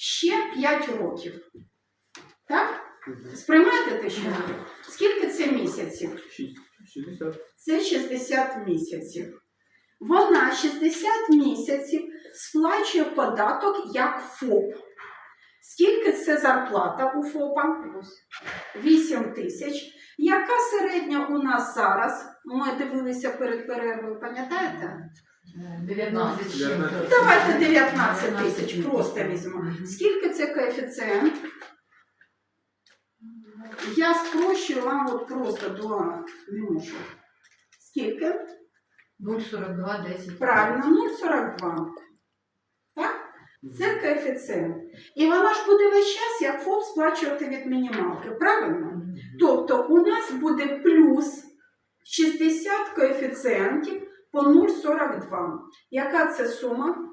ще 5 років. Так? Сприймаєте те, що я? Скільки це місяців? 60. Це 60 місяців. Вона 60 місяців сплачує податок як ФОП. Скільки це зарплата у ФОПа? 8 тисяч. Яка середня у нас зараз? Ми дивилися перед перервою, пам'ятаєте? 19 ще. Дев'ятнадцять. Давайте 19 тисяч просто візьмемо. Скільки це коефіцієнт? Я спрощую вам от просто до не можу. Скільки? 0,42, 10. Правильно, 0,42. Так? Це коефіцієнт. І вона ж буде весь час, як ФОП, сплачувати від мінімалки. Правильно? Тобто у нас буде плюс 60 коефіцієнтів по 0,42. Яка це сума?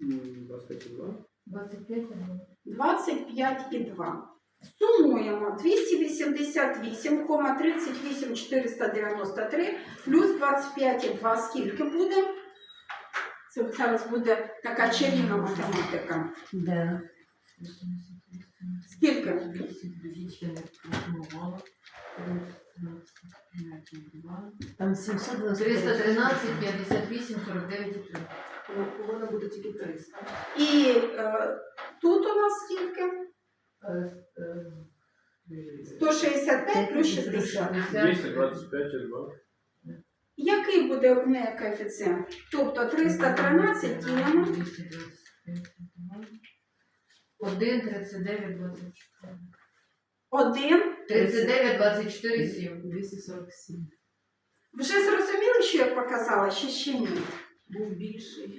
М, 22. 25 25,2. Сумуємо 288,38 493 плюс 25,2 скільки буде? Це зараз буде така чарівна математика. Да. Скільки? Там 720. 313, 58, 49 і 3. Повинно бути тільки 300. І е, тут у нас скільки? Е, е, 165 плюс 60. 225 і 2. Який буде в неї коефіцієнт? Тобто 313 ділимо 1, 39, 24. 1. 39, 24, 7. 247. Вже зрозуміли, що я показала, чи ще ні? Був більший.